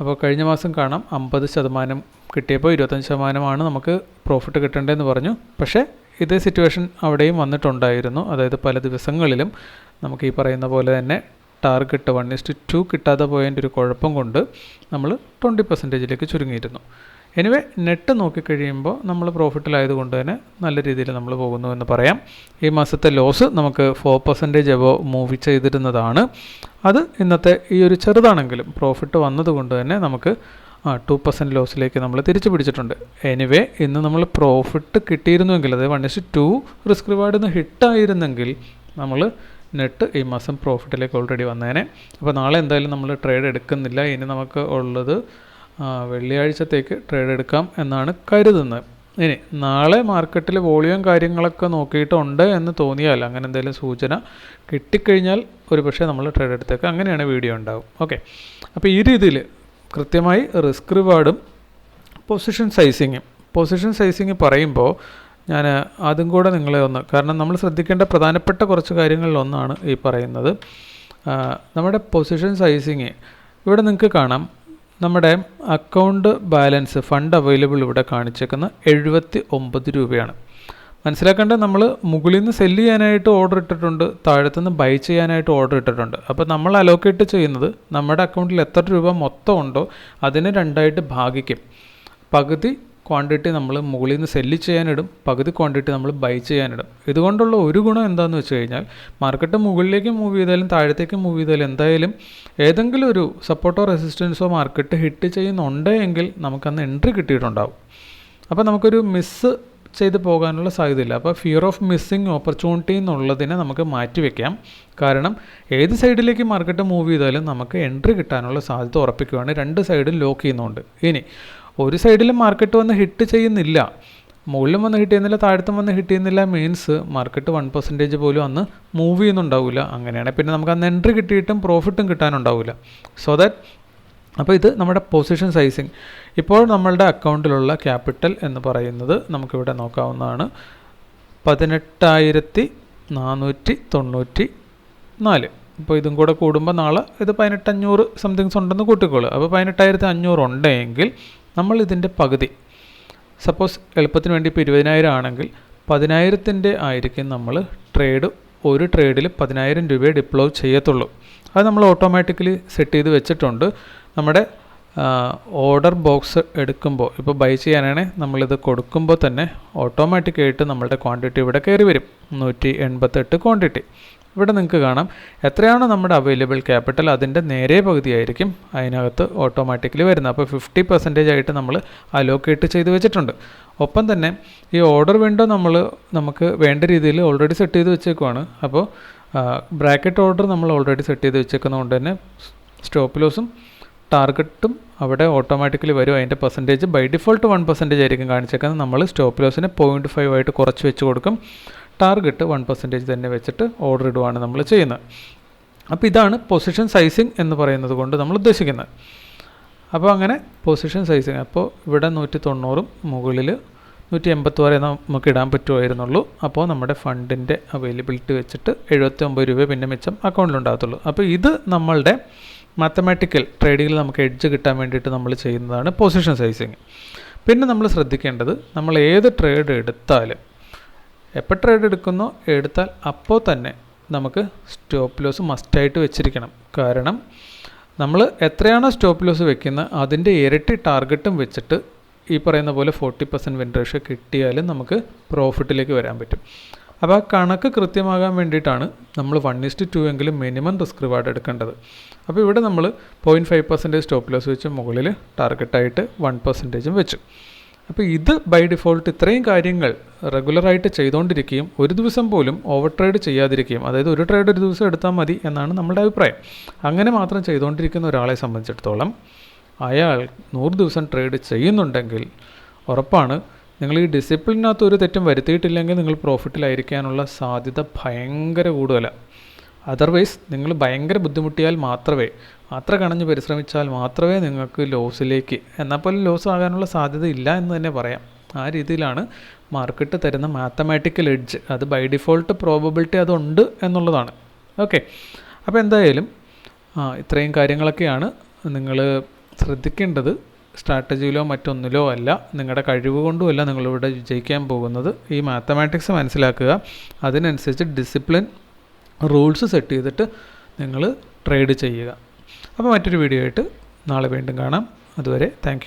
അപ്പോൾ കഴിഞ്ഞ മാസം കാണാം അമ്പത് ശതമാനം കിട്ടിയപ്പോൾ ഇരുപത്തഞ്ച് ശതമാനമാണ് നമുക്ക് പ്രോഫിറ്റ് കിട്ടേണ്ടതെന്ന് പറഞ്ഞു. പക്ഷേ ഇതേ സിറ്റുവേഷൻ അവിടെയും വന്നിട്ടുണ്ടായിരുന്നു. അതായത് പല ദിവസങ്ങളിലും നമുക്ക് ഈ പറയുന്ന പോലെ തന്നെ ടാർഗറ്റ് വൺ ഇസ്റ്റ് ടു കിട്ടാതെ പോയതിന്റെ ഒരു കുഴപ്പം കൊണ്ട് നമ്മൾ ട്വന്റി പെർസെന്റേജിലേക്ക് ചുരുങ്ങിയിരുന്നു. എനിവേ നെറ്റ് നോക്കിക്കഴിയുമ്പോൾ നമ്മൾ പ്രോഫിറ്റിലായതുകൊണ്ട് തന്നെ നല്ല രീതിയിൽ നമ്മൾ പോകുന്നു എന്ന് പറയാം. ഈ മാസത്തെ ലോസ് നമുക്ക് ഫോർ പെർസെന്റേജ് എബോ മൂവ് ചെയ്തിരുന്നതാണ്. അത് ഇന്നത്തെ ഈ ഒരു ചെറുതാണെങ്കിലും പ്രോഫിറ്റ് വന്നതുകൊണ്ട് തന്നെ നമുക്ക് ആ ടു പെർസെന്റ് ലോസിലേക്ക് നമ്മൾ തിരിച്ചു പിടിച്ചിട്ടുണ്ട്. എനിവേ ഇന്ന് നമ്മൾ പ്രോഫിറ്റ് കിട്ടിയിരുന്നുവെങ്കിൽ അതായത് വൺ ഇസ് ടു റിസ്ക് റിവാർഡിൽ നിന്ന് ഹിറ്റായിരുന്നെങ്കിൽ നമ്മൾ നെറ്റ് ഈ മാസം പ്രോഫിറ്റിലേക്ക് ഓൾറെഡി വന്നേനെ. അപ്പോൾ നാളെ എന്തായാലും നമ്മൾ ട്രേഡ് എടുക്കുന്നില്ല. ഇനി നമുക്ക് ഉള്ളത് വെള്ളിയാഴ്ചത്തേക്ക് ട്രേഡ് എടുക്കാം എന്നാണ് കരുതുന്നത്. ഇനി നാളെ മാർക്കറ്റിൽ വോളിയം കാര്യങ്ങളൊക്കെ നോക്കിയിട്ടുണ്ട് എന്ന് തോന്നിയാൽ അങ്ങനെ എന്തെങ്കിലും സൂചന കിട്ടിക്കഴിഞ്ഞാൽ ഒരു പക്ഷേ നമ്മൾ ട്രേഡ് എടുത്തേക്ക് അങ്ങനെയാണ് വീഡിയോ ഉണ്ടാവും. ഓക്കെ അപ്പോൾ ഈ രീതിയിൽ കൃത്യമായി റിസ്ക് റിവാർഡും പൊസിഷൻ സൈസിങ്ങും പൊസിഷൻ സൈസിങ് പറയുമ്പോൾ ഞാൻ അതും കൂടെ നിങ്ങളെ ഒന്ന് കാരണം നമ്മൾ ശ്രദ്ധിക്കേണ്ട പ്രധാനപ്പെട്ട കുറച്ച് കാര്യങ്ങളിലൊന്നാണ് ഈ പറയുന്നത്. നമ്മുടെ പൊസിഷൻ സൈസിങ് ഇവിടെ നിങ്ങൾക്ക് കാണാം. നമ്മുടെ അക്കൗണ്ട് ബാലൻസ് ഫണ്ട് അവൈലബിൾ ഇവിടെ കാണിച്ചേക്കുന്ന എഴുപത്തി ഒമ്പത് രൂപയാണ്. മനസ്സിലാക്കേണ്ടത് നമ്മൾ മുകളിൽ നിന്ന് സെല്ല് ചെയ്യാനായിട്ട് ഓർഡർ ഇട്ടിട്ടുണ്ട് താഴത്തുനിന്ന് ബൈ ചെയ്യാനായിട്ട് ഓർഡർ ഇട്ടിട്ടുണ്ട്. അപ്പോൾ നമ്മൾ അലോക്കേറ്റ് ചെയ്യുന്നത് നമ്മുടെ അക്കൗണ്ടിൽ എത്ര രൂപ മൊത്തം ഉണ്ടോ അതിനെ രണ്ടായിട്ട് ഭാഗിക്കും. പകുതി ക്വാണ്ടിറ്റി നമ്മൾ മുകളിൽ നിന്ന് സെല്ല് ചെയ്യാനിടും പകുതി ക്വാണ്ടിറ്റി നമ്മൾ ബൈ ചെയ്യാനിടും. ഇതുകൊണ്ടുള്ള ഒരു ഗുണം എന്താണെന്ന് വെച്ച് കഴിഞ്ഞാൽ മാർക്കറ്റ് മുകളിലേക്ക് മൂവ് ചെയ്താലും താഴത്തേക്ക് മൂവ് ചെയ്താലും എന്തായാലും ഏതെങ്കിലും ഒരു സപ്പോർട്ടോ റെസിസ്റ്റൻസോ മാർക്കറ്റ് ഹിറ്റ് ചെയ്യുന്നുണ്ട് എങ്കിൽ നമുക്കന്ന് എൻട്രി കിട്ടിയിട്ടുണ്ടാവും. അപ്പോൾ നമുക്കൊരു മിസ്സ് ചെയ്ത് പോകാനുള്ള സാധ്യതയില്ല. അപ്പോൾ ഫിയർ ഓഫ് മിസ്സിങ് ഓപ്പർച്യൂണിറ്റി എന്നുള്ളതിനെ നമുക്ക് മാറ്റിവെക്കാം കാരണം ഏത് സൈഡിലേക്ക് മാർക്കറ്റ് മൂവ് ചെയ്താലും നമുക്ക് എൻട്രി കിട്ടാനുള്ള സാധ്യത ഉറപ്പിക്കുകയാണ് രണ്ട് സൈഡും ലോക്ക് ചെയ്യുന്നുണ്ട്. ഇനി ഒരു സൈഡിലും മാർക്കറ്റ് വന്ന് ഹിറ്റ് ചെയ്യുന്നില്ല. മുകളിലും വന്ന് ഹിറ്റ് ചെയ്യുന്നില്ല താഴത്തും വന്ന് ഹിറ്റ് ചെയ്യുന്നില്ല മീൻസ് മാർക്കറ്റ് വൺ പെർസെന്റേജ് പോലും അന്ന് മൂവ് ചെയ്യുന്നുണ്ടാവില്ല അങ്ങനെയാണ്. പിന്നെ നമുക്ക് അന്ന് എൻട്രി കിട്ടിയിട്ടും പ്രോഫിറ്റും കിട്ടാനുണ്ടാവില്ല സോ ദാറ്റ് അപ്പോൾ ഇത് നമ്മുടെ പൊസിഷൻ സൈസിങ് ഇപ്പോൾ നമ്മളുടെ അക്കൗണ്ടിലുള്ള ക്യാപിറ്റൽ എന്ന് പറയുന്നത് നമുക്കിവിടെ നോക്കാവുന്നതാണ്. പതിനെട്ടായിരത്തി നാനൂറ്റി തൊണ്ണൂറ്റി നാല് ഇപ്പോൾ ഇതും കൂടെ കൂടുമ്പോൾ നാളെ ഇത് പതിനെട്ടഞ്ഞൂറ് സംതിങ്സ് ഉണ്ടെന്ന് കൂട്ടിക്കോളൂ. അപ്പോൾ പതിനെട്ടായിരത്തി അഞ്ഞൂറ് ഉണ്ടെങ്കിൽ നമ്മൾ ഇതിന്റെ പകുതി. സപ്പോസ് എളുപ്പത്തിന് വേണ്ടി ഇപ്പോൾ ഇരുപതിനായിരം ആണെങ്കിൽ പതിനായിരത്തിന്റെ ആയിരിക്കും നമ്മൾ ട്രേഡ് ഒരു ട്രേഡിൽ പതിനായിരം രൂപയെ ഡിപ്ലോ ചെയ്യത്തുള്ളൂ. അത് നമ്മൾ ഓട്ടോമാറ്റിക്കലി സെറ്റ് ചെയ്ത് വെച്ചിട്ടുണ്ട്. നമ്മുടെ ഓർഡർ ബോക്സ് എടുക്കുമ്പോൾ ഇപ്പോൾ ബൈ ചെയ്യാനാണെങ്കിൽ നമ്മളിത് കൊടുക്കുമ്പോൾ തന്നെ ഓട്ടോമാറ്റിക്കായിട്ട് നമ്മളുടെ ക്വാണ്ടിറ്റി ഇവിടെ കയറി വരും. നൂറ്റി എൺപത്തെട്ട് ക്വാണ്ടിറ്റി ഇവിടെ നിങ്ങൾക്ക് കാണാം. എത്രയാണോ നമ്മുടെ അവൈലബിൾ ക്യാപിറ്റൽ അതിന്റെ നേരെ പകുതിയായിരിക്കും അതിനകത്ത് ഓട്ടോമാറ്റിക്കലി വരുന്നത്. അപ്പോൾ ഫിഫ്റ്റി പെർസെന്റേജ് ആയിട്ട് നമ്മൾ അലോക്കേറ്റ് ചെയ്ത് വെച്ചിട്ടുണ്ട്. ഒപ്പം തന്നെ ഈ ഓർഡർ വിൻഡോ നമ്മൾ നമുക്ക് വേണ്ട രീതിയിൽ ഓൾറെഡി സെറ്റ് ചെയ്ത് വെച്ചേക്കുവാണ്. അപ്പോൾ ബ്രാക്കറ്റ് ഓർഡർ നമ്മൾ ഓൾറെഡി സെറ്റ് ചെയ്ത് വെച്ചേക്കുന്നതുകൊണ്ട് തന്നെ സ്റ്റോപ്പ് ലോസും ടാർഗറ്റും അവിടെ ഓട്ടോമാറ്റിക്കലി വരും. അതിന്റെ percentage by default one percentage ആയിരിക്കും കാണിച്ചേക്കുന്നത്. നമ്മൾ സ്റ്റോപ്പ് ലോസിനെ പോയിന്റ് ഫൈവ് ആയിട്ട് കുറച്ച് വെച്ച് കൊടുക്കും. ടാർഗറ്റ് വൺ പെർസെന്റേജ് തന്നെ വെച്ചിട്ട് ഓർഡർ ഇടുവാണ് നമ്മൾ ചെയ്യുന്നത്. അപ്പോൾ ഇതാണ് പൊസിഷൻ സൈസിങ് എന്ന് പറയുന്നത് കൊണ്ട് നമ്മൾ ഉദ്ദേശിക്കുന്നത്. അപ്പോൾ അങ്ങനെ പൊസിഷൻ സൈസിങ് അപ്പോൾ ഇവിടെ നൂറ്റി തൊണ്ണൂറും മുകളിൽ നൂറ്റി എൺപത്തി വരെ നമുക്ക് ഇടാൻ പറ്റുമായിരുന്നുള്ളൂ. അപ്പോൾ നമ്മുടെ ഫണ്ടിന്റെ അവൈലബിലിറ്റി വെച്ചിട്ട് എഴുപത്തി ഒമ്പത് രൂപ പിന്നെ മിച്ചം അക്കൗണ്ടിലുണ്ടാകത്തുള്ളൂ അപ്പോൾ ഇത് നമ്മളുടെ മാത്തമാറ്റിക്കൽ ട്രേഡിങ്ങിൽ നമുക്ക് എഡ്ജ് കിട്ടാൻ വേണ്ടിയിട്ട് നമ്മൾ ചെയ്യുന്നതാണ് പൊസിഷൻ സൈസിങ് പിന്നെ നമ്മൾ ശ്രദ്ധിക്കേണ്ടത് നമ്മൾ ഏത് ട്രേഡ് എടുത്താലും എപ്പോൾ ട്രേഡ് എടുക്കുന്നോ എടുത്താൽ അപ്പോൾ തന്നെ നമുക്ക് സ്റ്റോപ്പ് ലോസ് മസ്റ്റായിട്ട് വെച്ചിരിക്കണം. കാരണം നമ്മൾ എത്രയാണോ സ്റ്റോപ്പ് ലോസ് വെക്കുന്നത് അതിന്റെ ഇരട്ടി ടാർഗറ്റും വെച്ചിട്ട് ഈ പറയുന്ന പോലെ ഫോർട്ടി പെർസെന്റ് വിൻ റേഷ്യോ കിട്ടിയാലും നമുക്ക് പ്രോഫിറ്റിലേക്ക് വരാൻ പറ്റും. അപ്പോൾ ആ കണക്ക് കൃത്യമാകാൻ വേണ്ടിയിട്ടാണ് നമ്മൾ വൺ ഇസ്റ്റ് ടു എങ്കിലും മിനിമം റിസ്ക് റിവാർഡ് എടുക്കേണ്ടത്. അപ്പോൾ ഇവിടെ നമ്മൾ point five percentage stop loss വെച്ച് മുകളിൽ ടാർഗറ്റായിട്ട് വൺ പെർസെന്റേജും വെച്ചു. അപ്പോൾ ഇത് ബൈ ഡിഫോൾട്ട് ഇത്രയും കാര്യങ്ങൾ റെഗുലറായിട്ട് ചെയ്തുകൊണ്ടിരിക്കുകയും ഒരു ദിവസം പോലും ഓവർ ട്രേഡ് ചെയ്യാതിരിക്കുകയും അതായത് ഒരു ട്രേഡ് ഒരു ദിവസം എടുത്താൽ മതി എന്നാണ് നമ്മുടെ അഭിപ്രായം. അങ്ങനെ മാത്രം ചെയ്തുകൊണ്ടിരിക്കുന്ന ഒരാളെ സംബന്ധിച്ചിടത്തോളം അയാൾ നൂറ് ദിവസം ട്രേഡ് ചെയ്യുന്നുണ്ടെങ്കിൽ ഉറപ്പാണ് നിങ്ങൾ ഈ ഡിസിപ്ലിനകത്ത് ഒരു തെറ്റും വരുത്തിയിട്ടില്ലെങ്കിൽ നിങ്ങൾ പ്രോഫിറ്റിലായിരിക്കാനുള്ള സാധ്യത ഭയങ്കര കൂടുതലാണ് അതർവൈസ് നിങ്ങൾ ഭയങ്കര ബുദ്ധിമുട്ടിയാൽ മാത്രമേ അത്ര കണഞ്ഞ് പരിശ്രമിച്ചാൽ മാത്രമേ നിങ്ങൾക്ക് ലോസിലേക്ക് എന്നാൽ പോലും ലോസ് ആകാനുള്ള സാധ്യത ഇല്ല എന്ന് തന്നെ പറയാം. ആ രീതിയിലാണ് മാർക്കറ്റ് തരുന്ന മാത്തമാറ്റിക്കൽ എഡ്ജ് അത് ബൈ ഡിഫോൾട്ട് പ്രോബബിലിറ്റി അതുണ്ട് എന്നുള്ളതാണ്. ഓക്കെ അപ്പോൾ എന്തായാലും ഇത്രയും കാര്യങ്ങളൊക്കെയാണ് നിങ്ങൾ ശ്രദ്ധിക്കേണ്ടത്. സ്ട്രാറ്റജിയിലോ മറ്റൊന്നിലോ അല്ല നിങ്ങളുടെ കഴിവ് കൊണ്ടുമല്ല നിങ്ങളിവിടെ വിജയിക്കാൻ പോകുന്നത്. ഈ മാത്തമാറ്റിക്സ് മനസ്സിലാക്കുക. അതിനനുസരിച്ച് ഡിസിപ്ലിൻ റൂൾസ് സെറ്റ് ചെയ്തിട്ട് നിങ്ങൾ ട്രേഡ് ചെയ്യുക. അപ്പോൾ മറ്റൊരു വീഡിയോ ആയിട്ട് നാളെ വീണ്ടും കാണാം. അതുവരെ താങ്ക്